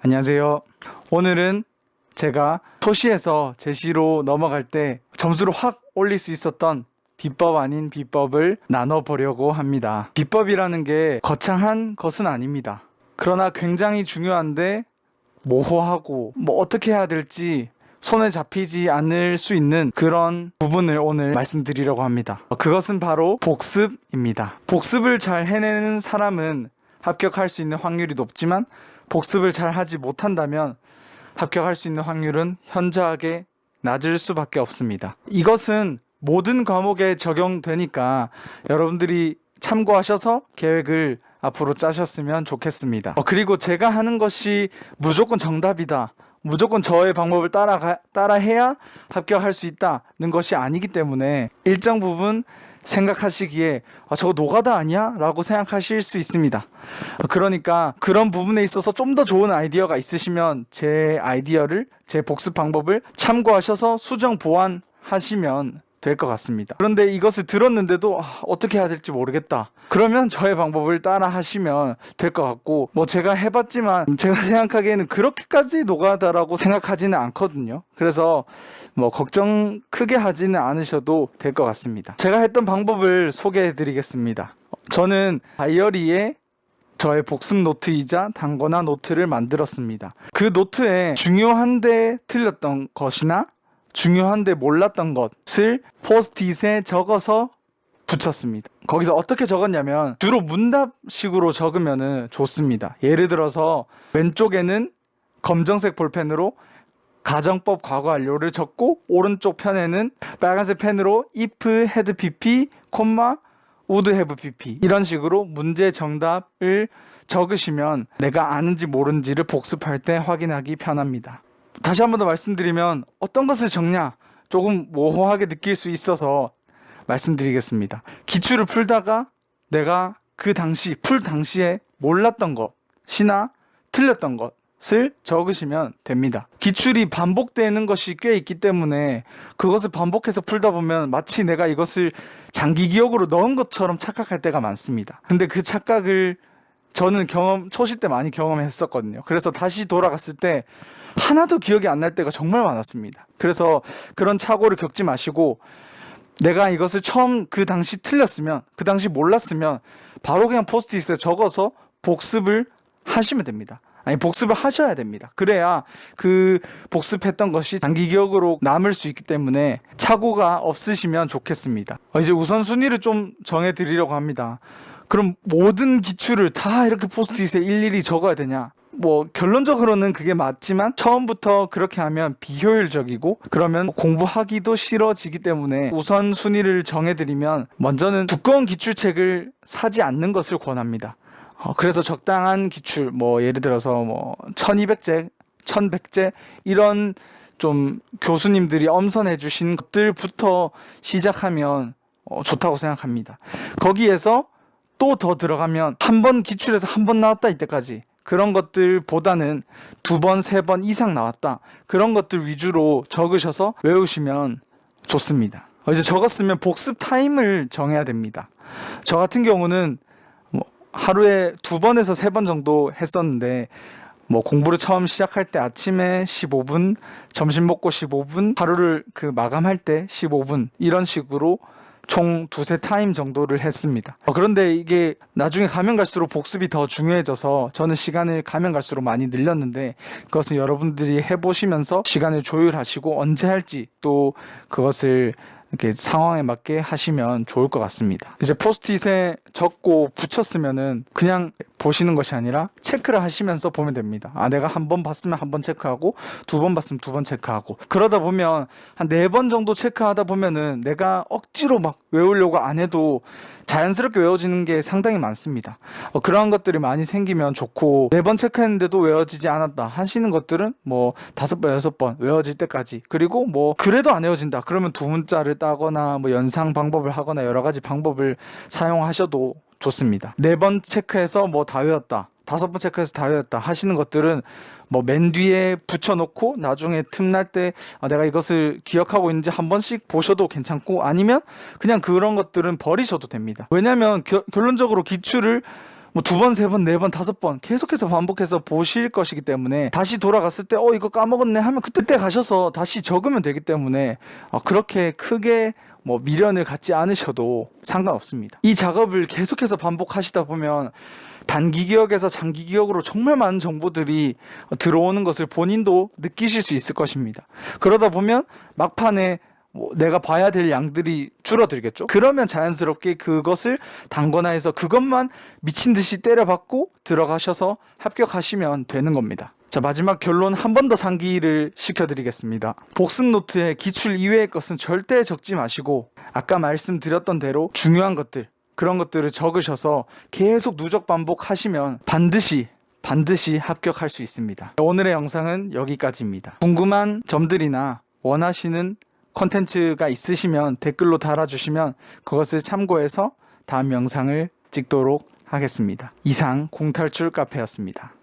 안녕하세요. 오늘은 제가 토시에서 제시로 넘어갈 때 점수를 확 올릴 수 있었던 비법 아닌 비법을 나눠보려고 합니다. 비법이라는 게 거창한 것은 아닙니다. 그러나 굉장히 중요한데 모호하고 뭐 어떻게 해야 될지 손에 잡히지 않을 수 있는 그런 부분을 오늘 말씀드리려고 합니다. 그것은 바로 복습입니다. 복습을 잘 해내는 사람은 합격할 수 있는 확률이 높지만 복습을 잘 하지 못한다면 합격할 수 있는 확률은 현저하게 낮을 수밖에 없습니다. 이것은 모든 과목에 적용되니까 여러분들이 참고하셔서 계획을 앞으로 짜셨으면 좋겠습니다. 어, 그리고 제가 하는 것이 무조건 정답이다. 무조건 저의 방법을 따라 따라해야 합격할 수 있다는 것이 아니기 때문에 일정 부분 생각하시기에 아, 저거 노가다 아니야? 라고 생각하실 수 있습니다. 어, 그러니까 그런 부분에 있어서 좀 더 좋은 아이디어가 있으시면 제 아이디어를 제 복습 방법을 참고하셔서 수정 보완하시면 될 것 같습니다. 그런데 이것을 들었는데도 아, 어떻게 해야 될지 모르겠다. 그러면 저의 방법을 따라 하시면 될 것 같고, 뭐 제가 해봤지만 제가 생각하기에는 그렇게까지 노가다라고 생각하지는 않거든요. 그래서 뭐 걱정 크게 하지는 않으셔도 될 것 같습니다. 제가 했던 방법을 소개해 드리겠습니다. 저는 다이어리에 저의 복습 노트이자 단거나 노트를 만들었습니다. 그 노트에 중요한데 틀렸던 것이나 중요한데 몰랐던 것을 포스트잇에 적어서 붙였습니다. 거기서 어떻게 적었냐면 주로 문답식으로 적으면 좋습니다. 예를 들어서 왼쪽에는 검정색 볼펜으로 가정법 과거 완료를 적고 오른쪽 편에는 빨간색 펜으로 if had pp, 콤마 would have pp 이런 식으로 문제 정답을 적으시면 내가 아는지 모르는지를 복습할 때 확인하기 편합니다. 다시 한 번 더 말씀드리면 어떤 것을 적냐 조금 모호하게 느낄 수 있어서 말씀드리겠습니다. 기출을 풀다가 내가 그 당시 풀 당시에 몰랐던 것이나 틀렸던 것을 적으시면 됩니다. 기출이 반복되는 것이 꽤 있기 때문에 그것을 반복해서 풀다 보면 마치 내가 이것을 장기 기억으로 넣은 것처럼 착각할 때가 많습니다. 근데 그 착각을 저는 경험 초시 때 많이 경험했었거든요. 그래서 다시 돌아갔을 때 하나도 기억이 안 날 때가 정말 많았습니다. 그래서 그런 착오를 겪지 마시고 내가 이것을 처음 그 당시 틀렸으면 그 당시 몰랐으면 바로 그냥 포스트잇에 적어서 복습을 하시면 됩니다. 아니 복습을 하셔야 됩니다. 그래야 그 복습했던 것이 장기 기억으로 남을 수 있기 때문에 착오가 없으시면 좋겠습니다. 어, 이제 우선 순위를 좀 정해 드리려고 합니다. 그럼 모든 기출을 다 이렇게 포스트잇에 일일이 적어야 되냐? 뭐 결론적으로는 그게 맞지만 처음부터 그렇게 하면 비효율적이고 그러면 공부하기도 싫어지기 때문에 우선 순위를 정해드리면 먼저는 두꺼운 기출책을 사지 않는 것을 권합니다. 어, 그래서 적당한 기출 뭐 예를 들어서 뭐 1200제, 1100제 이런 좀 교수님들이 엄선해 주신 것들부터 시작하면 어, 좋다고 생각합니다. 거기에서 또 더 들어가면 한 번 기출에서 한 번 나왔다 이때까지 그런 것들보다는 두 번, 세 번 이상 나왔다. 그런 것들 위주로 적으셔서 외우시면 좋습니다. 어, 이제 적었으면 복습 타임을 정해야 됩니다. 저 같은 경우는 뭐 하루에 두 번에서 세 번 정도 했었는데 뭐 공부를 처음 시작할 때 아침에 15분, 점심 먹고 15분, 하루를 그 마감할 때 15분 이런 식으로 총 두세 타임 정도를 했습니다. 어, 그런데 이게 나중에 가면 갈수록 복습이 더 중요해져서 저는 시간을 가면 갈수록 많이 늘렸는데 그것은 여러분들이 해보시면서 시간을 조율하시고 언제 할지 또 그것을 이렇게 상황에 맞게 하시면 좋을 것 같습니다. 이제 포스트잇에 적고 붙였으면은 그냥 보시는 것이 아니라 체크를 하시면서 보면 됩니다. 아, 내가 한 번 봤으면 한 번 체크하고 두 번 봤으면 두 번 체크하고 그러다 보면 한 네 번 정도 체크하다 보면은 내가 억지로 막 외우려고 안 해도 자연스럽게 외워지는 게 상당히 많습니다. 어, 그러한 것들이 많이 생기면 좋고 네 번 체크했는데도 외워지지 않았다 하시는 것들은 뭐 다섯 번 여섯 번 외워질 때까지 그리고 뭐 그래도 안 외워진다 그러면 두 문자를 따거나 뭐 연상 방법을 하거나 여러 가지 방법을 사용하셔도 좋습니다. 네 번 체크해서 뭐 다 외웠다. 다섯 번 체크해서 다 외웠다 하시는 것들은 뭐 맨 뒤에 붙여놓고 나중에 틈날 때 아, 내가 이것을 기억하고 있는지 한 번씩 보셔도 괜찮고 아니면 그냥 그런 것들은 버리셔도 됩니다. 왜냐하면 겨- 결론적으로 기출을 뭐 두 번, 세 번, 네 번, 다섯 번 계속해서 반복해서 보실 것이기 때문에 다시 돌아갔을 때 어 이거 까먹었네 하면 그때 때 가셔서 다시 적으면 되기 때문에 어, 그렇게 크게 뭐 미련을 갖지 않으셔도 상관없습니다. 이 작업을 계속해서 반복하시다 보면 단기 기억에서 장기 기억으로 정말 많은 정보들이 들어오는 것을 본인도 느끼실 수 있을 것입니다. 그러다 보면 막판에 뭐 내가 봐야 될 양들이 줄어들겠죠. 그러면 자연스럽게 그것을 단권화해서 그것만 미친 듯이 때려박고 들어가셔서 합격하시면 되는 겁니다. 자 마지막 결론 한 번 더 상기를 시켜드리겠습니다. 복습 노트에 기출 이외의 것은 절대 적지 마시고 아까 말씀드렸던 대로 중요한 것들 그런 것들을 적으셔서 계속 누적 반복하시면 반드시 반드시 합격할 수 있습니다. 오늘의 영상은 여기까지입니다. 궁금한 점들이나 원하시는 컨텐츠가 있으시면 댓글로 달아주시면 그것을 참고해서 다음 영상을 찍도록 하겠습니다. 이상 공탈출 카페였습니다.